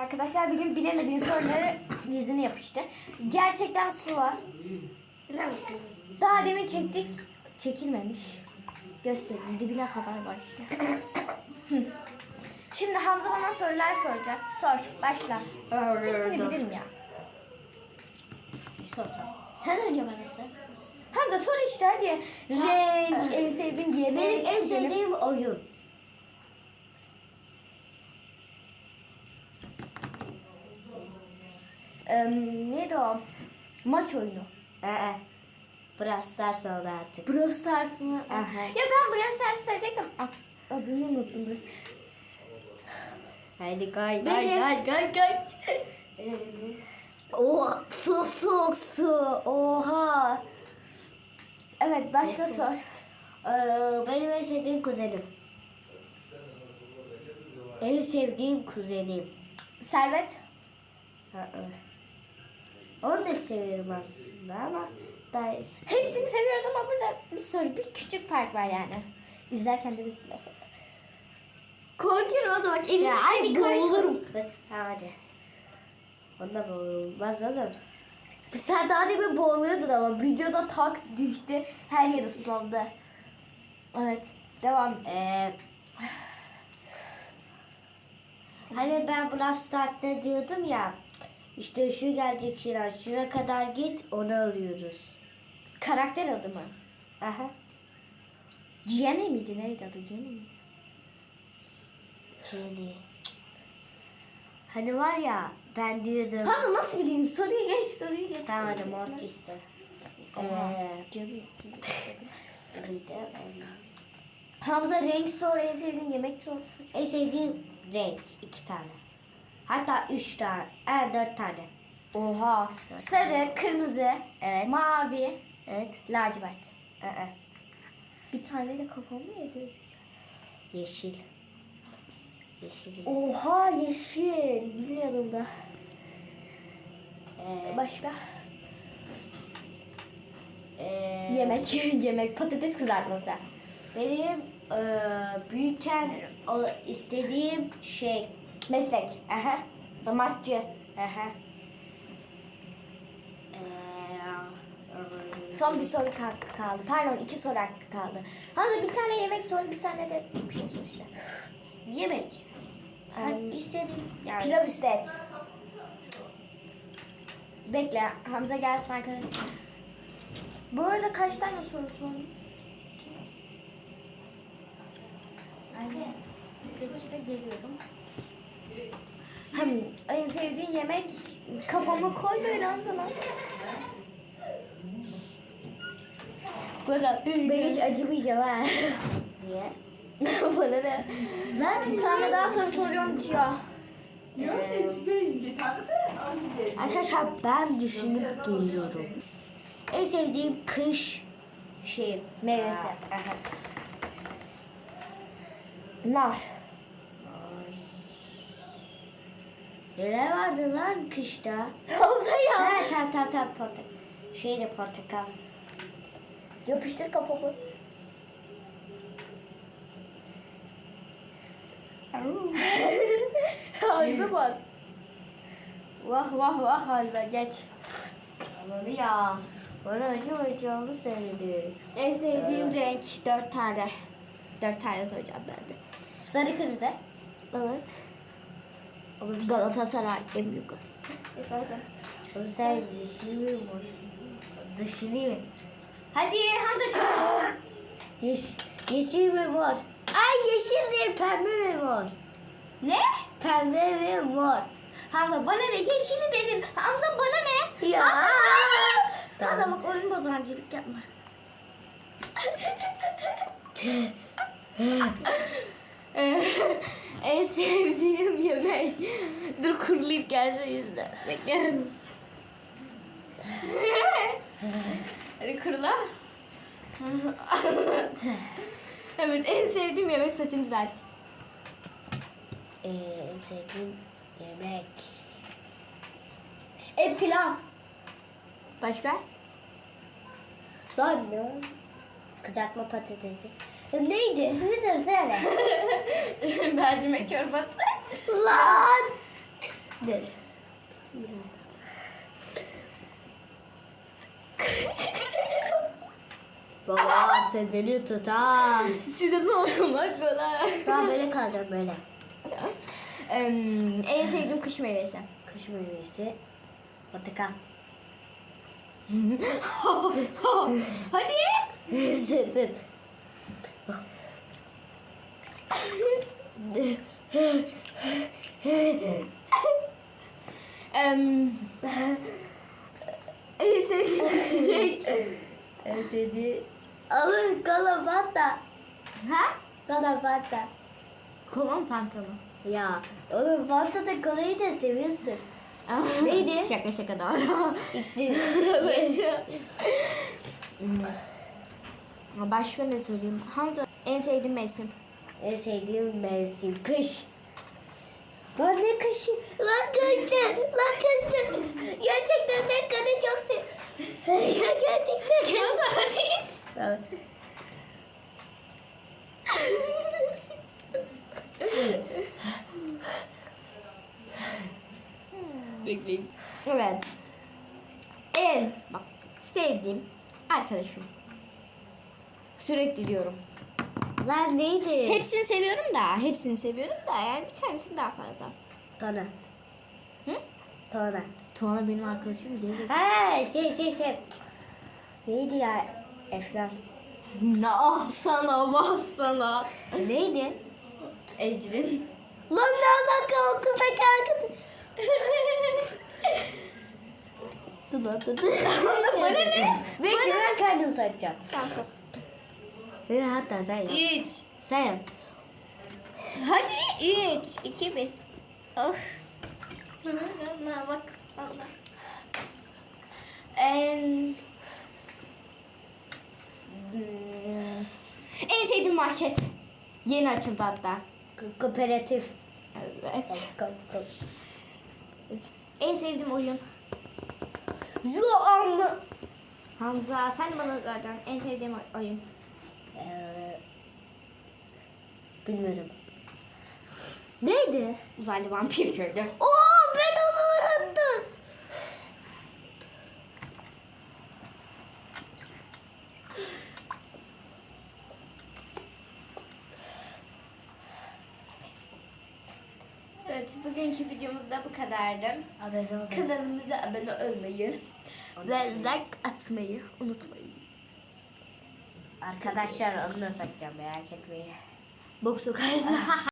arkadaşlar. Bir gün bilemediğin soruları yüzüne yapıştı. Gerçekten su var. Bilir misin? Daha demin çektik. Çekilmemiş. Göstereyim. Dibine kadar var işte. Şimdi Hamza bana sorular soracak. Sor. Başla. Hepsini bilirim ya. Soracağım. Sen önce bana sor. Hamza sor işte hadi. Renk, en sevdiğin yemek. Benim en sevdiğim oyun. Em, neydi o? Maç oyunu. Ee, Brawl Stars oldu artık. Brawl Stars mı? Aha. Ya ben Brawl Stars söyleyecektim. Adını unuttum. Brawl- Haydi kay kay, kay, kay kay. Oha soğuk soğuk su. Oha. Evet başka sor. Ee, benim en sevdiğim kuzenim. En sevdiğim kuzenim. Servet. Hı hı. Onu da severim aslında ama daha. Hepsini seviyoruz ama burada bir soru bir küçük fark var yani. İzlerken de biz izlersen. Korkuyorum o zaman. Elim Ya şey boğulurum. Tamam hadi. Onda boğulmaz oğlum. Sen daha demin boğuluyordun ama videoda tak düştü. Her yer ıslandı. Evet. Devam. Ee, hani ben Brawl Stars'ta diyordum ya. İşte şu gelecek Şiran. Şuna kadar git onu alıyoruz. Karakter adı mı? Aha. Jenny miydi? Neydi adı? Jenny miydi? Jenny. Hani var ya ben diyordum. Hamza nasıl bileyim? Soruyu geç, soruyu geç. Tamam hadi. Mortis'te. Ee, Jenny. bir de, em, Hamza renk sor, en sevdiğin yemek sor. en sevdiğim renk iki tane. Hatta üç tane. E, dört tane. Oha. Sarı, kırmızı, Evet. mavi, Evet. lacivert. Ee, Bir taneyle kafamı yedi. yeşil. Yeşil. Oha yeşil. Bilmiyordum da. Ee, Başka? ee, Yemek. Yemek. Patates kızartması. Benim ee, büyükken o, istediğim şey. Meslek. Aha. Damatçı. Aha. Ee, Son bir soru ka- kaldı. Pardon iki soru hakkı kaldı. Hamza bir tane yemek sor, bir tane de bir şey sor işte. yemek. Em, Ben istediğim yani. Pilav üstü et. Bekle. Hamza gelsin arkadaşlar. Bu arada kaç tane soru sordun? Anne. Geliyorum. Hem en sevdiğin yemek kafama koy böyle Hamza lan. Ben hiç acımayacağım ha. Niye? Bana ne? Lan Bir tane daha soru soruyorum bitiyor. Arkadaşlar ben düşünüp geliyorum. En sevdiğim kış şey Meyvesi. Nar. Neler vardı lan kışta? Hamza ya. Ha tamam tamam tamam portakal. Şey de portakal. Yapıştır kafamı. Halime bak. Vah vah vah halime geç. Aman ya. Bana acı acı söyledi. En sevdiğim renk dört tane. Dört tane soracağım ben de. Sarı kırmızı. Evet. Galatasaray en büyük. Oğlum sen? Dışını? Hadi Hamza çabuk. Yeş, yeşil mi mor? Ay yeşil değil pembe mi mor? Ne? Pembe mi mor? Hamza bana ne? Yeşili dedin. Hamza bana ne? Ya. Hamza, Tamam. Hamza bak oyun bozancılık yapma. En sevdiğim yemek. Dur kurulayıp gelse yüzde. Bekle. Hadi kurula. evet en sevdiğim yemek saçını düzelt. Ee, en sevdiğim yemek. E pilav. Başka? Sonra kızartma patatesi. Neydi? Nedir söyle. Mercimek çorbası. Lan! Dur. Baba sözünü tutar. Size ne olmak kolay. Ben böyle kalacağım böyle. Em, en sevdiğim kış meyvesi. Kış meyvesi. Batıkan. Hadi. dur. Em, en sevdiğim çiçek. En sevdiği. Alır kalafata. ha? Kalafata. Kolon pantolon. Ya oğlum fanta da kolayı da seviyorsun. Neydi? Şaka şaka doğru. İkisi. Hmm. Başka ne söyleyeyim? Hamza en sevdiğim mevsim. En sevdiğim mevsim kış. Lan ne kışı? Lan kıştı. Lan kıştı. Gerçekten sen kanı çok sev. Ya Gerçekten. Hadi. Tamam. Bekleyin. Evet. En bak sevdiğim arkadaşım. Sürekli diyorum. Lan neydi? Hepsini seviyorum da, hepsini seviyorum da yani bir tanesini daha fazla. Tona. Hı? Tona. Tuana benim arkadaşım değil. Ha şey şey şey. Neydi ya? Eflan. Ah sana, vah sana. Neydi? Ecrin. Lan ne alaka okuldaki arkadaş? Dur lan dur. Bana ne? Bekle ben kendim satacağım. Kanka. Ne hatta sen yap. Üç. Sen yap. Hadi üç, iki, bir. Of. Bak sana. En... Hmm. En sevdiğim market. Yeni açıldı hatta. Ko- Kooperatif. Evet. En sevdiğim oyun. Şu. Hamza sen bana zaten en sevdiğim oy- oyun. Ee, bilmiyorum. Neydi? Uzaylı vampir köylü. Oo ben onu unuttum. Evet bugünkü videomuz da bu kadardı. Haberin olsun. Kanalımıza abone olmayı ve like atmayı unutmayın. Arkadaşlar onu da satacağım merak etmeyin. Bok sokarız.